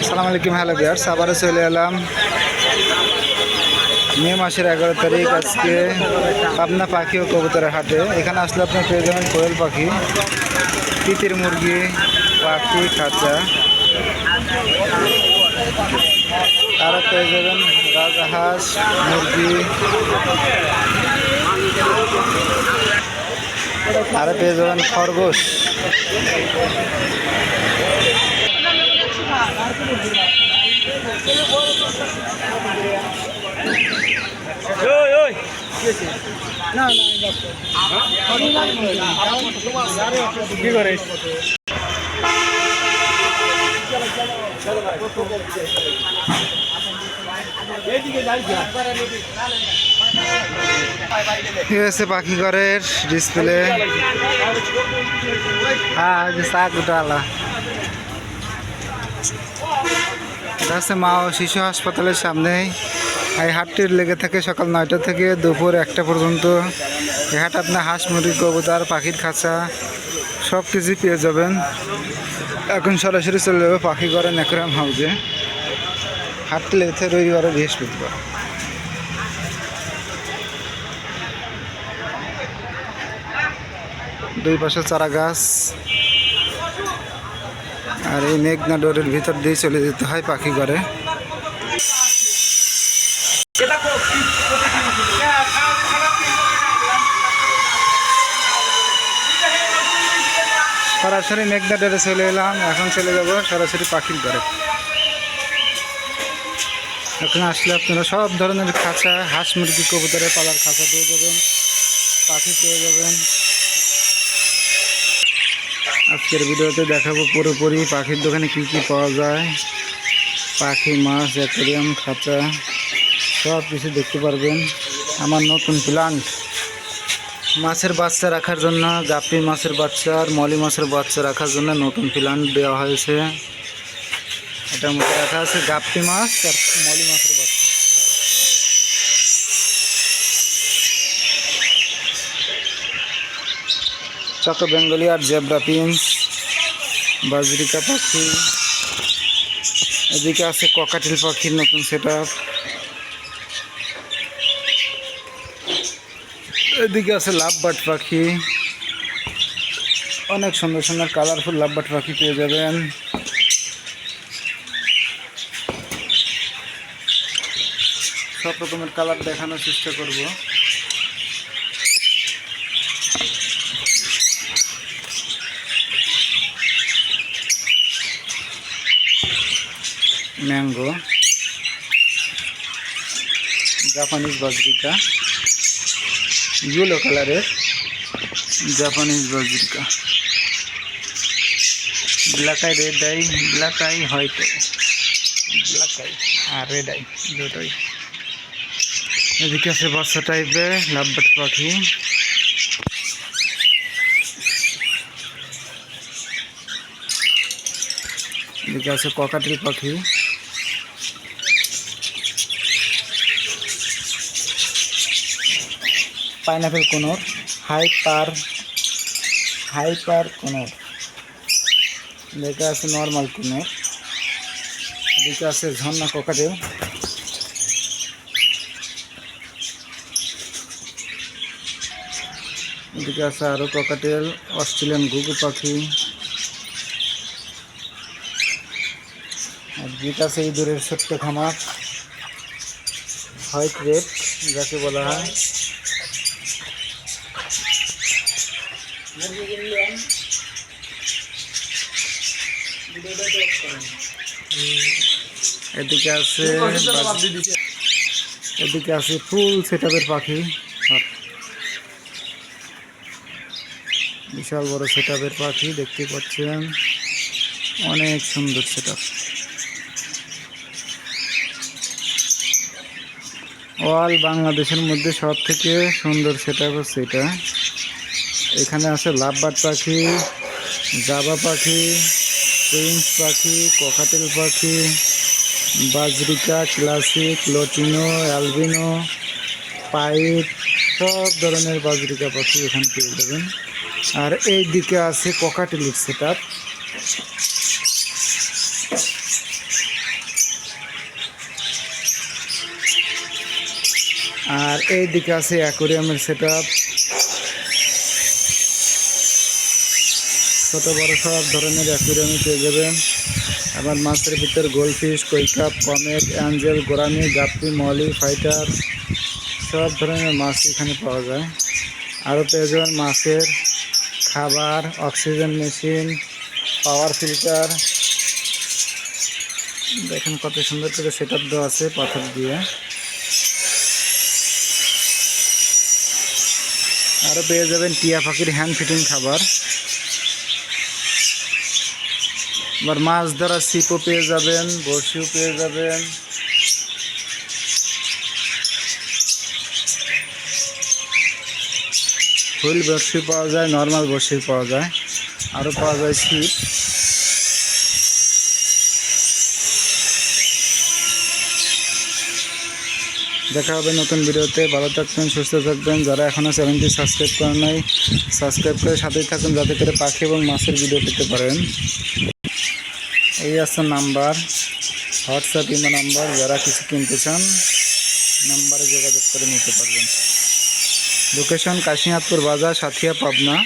আসসালামু আলাইকুম, হ্যালো বিয়ার্স আবারও চলে এলাম মে মাসের এগারো তারিখ আজকে পাবনা পাখি ও কবুতরের হাটে। এখানে আসলে আপনার পেয়ে যাবেন কোয়েল পাখি, তিতির মুরগি, পাখি, খাঁচা। আরও পেয়ে যাবেন রাজহাঁস, মুরগি। আরও পেয়ে যাবেন খরগোশ। কি পাখি ঘরের ডিসপ্লে হ্যাঁ যে শাক উঠালা হচ্ছে মা ও শিশু হাসপাতালের সামনেই। এই হাটটির লেগে থাকে সকাল নয়টা থেকে দুপুর একটা পর্যন্ত। এই হাট আপনার হাঁস, মুরগি কবুতর পাখির খাঁচা, সব কিছুই পেয়ে যাবেন। এখন সরাসরি চলে যাবে পাখি ঘরে নেকরাম হাউজে। হাটটি লেগেছে রবিবার ও বৃহস্পতিবার। দুই পাশে চারা গাছ। আর এই মেঘনা ডোরের ভিতর দিয়ে চলে যেতে হয় পাখি ঘরে। সরাসরি মেঘনা ডোরে চলে এলাম, এখন চলে যাব সরাসরি পাখির ঘরে। এখন আসলে আপনারা সব ধরনের খাঁচা, হাঁস মুরগি, কবুতরের পালার খাঁচা পেয়ে যাবেন, পাখি পেয়ে যাবেন। আজকের ভিডিওতে দেখাবো পুরোপুরি পাখির দোকানে কি কি পাওয়া যায়। পাখি, মাছ, অ্যাকোরিয়াম খাঁচা সব কিছু দেখতে পারবেন। আমার নতুন প্লান্ট মাছের বাচ্চা রাখার জন্য গাপ্পি মাছের বাচ্চা আর মলি মাছের বাচ্চা রাখার জন্য নতুন প্লান্ট দেওয়া হয়েছে। এটার মধ্যে রাখা আছে গাপ্পি মাছ আর মলি মাছের বাচ্চা। চক বেঙ্গলি আর জেব্রা পিন্স, বাজরিকা পাখি। এদিকে আছে ককাটিল পাখির নতুন সেট এদিকে আছে লাভবাট পাখি। অনেক সুন্দর সুন্দর কালারফুল লাভবাট পাখি পেয়ে যাবেন। সব রকমের কালার দেখানোর চেষ্টা করব। ম্যাঙ্গো, জাপানিজ বাজরিকা, ইয়েলো কালারের Japanese budgerigar. Black eye red eye black eye white eye black eye আর রেড আই দুটোই। এদিকে আছে বাচ্চা টাইপের লাভবাট পাখি। এদিকে আছে ককাটিল পাখি। Pineapple conure, hyper hyper conure. এদিকে আছে নর্মাল কোনোর। এদিকে আছে ঝর্ণা ককাটেল। এদিকে আছে আরও ককাটেল, অস্ট্রেলিয়ান ঘুঘু পাখি। আর যেটা আছে এই দূরের ছোট্ট খামার, হোয়াইট রেড, যাকে বলা হয়। এদিকে আছে এদিকে আছে ফুল সেটআপের পাখি। আর বিশাল বড় সেটআপের পাখি দেখতে পাচ্ছেন। অনেক সুন্দর সেটআপ। অল বাংলাদেশের মধ্যে সব থেকে সুন্দর সেটআপ হচ্ছে এটা। এখানে আছে লাভবার্ড পাখি, জাবা পাখি প্রিন্স পাখি ককাটেল পাখি, বাজরিকা ক্লাসিক লটিনো অ্যালবিনো পাইপ সব ধরনের বাজরিকা পাখি এখানে পেয়ে যাবেন। আর এই দিকে আছে ককাটেলিক সেট আর এই দিকে আছে অ্যাকোরিয়ামের সেট আপ ছোট বড় সব ধরনের অ্যাকোরিয়ামে পেয়ে যাবেন। আবার মাছের ভিতর goldfish koi carp comet angel, gourami, guppy, molly, fighter, সব ধরনের মাছ এখানে পাওয়া যায়। আরও পেয়ে যাবেন মাছের খাবার, অক্সিজেন মেশিন, পাওয়ার ফিল্টার। দেখেন কত সুন্দর করে সেট আপ দেওয়া আছে পাথর দিয়ে। আরও পেয়ে যাবেন টিয়া পাখির হ্যান্ড ফিটিং খাবার। আবার মাছ ধরা সিপও পেয়ে যাবেন, বড়শিও পেয়ে যাবেন। ফুল বড়শি পাওয়া যায় নর্মাল বড়শি পাওয়া যায়। আরও পাওয়া যায় ছিপ। দেখা হবে নতুন ভিডিওতে। ভালো থাকবেন, সুস্থ থাকবেন। যারা এখনও চ্যানেলটি সাবস্ক্রাইব করেন নাই, সাবস্ক্রাইব করে সাথেই থাকুন, যাতে করে পাখি এবং মাছের ভিডিও পেতে পারেন। এই আছে নাম্বার, হোয়াটসঅ্যাপ, ইমো নাম্বার। যারা কিছু কিনতে চান, নাম্বারে যোগাযোগ করে নিতে পারবেন। লোকেশন কাশিনাথপুর বাজার, সাথিয়া, পাবনা।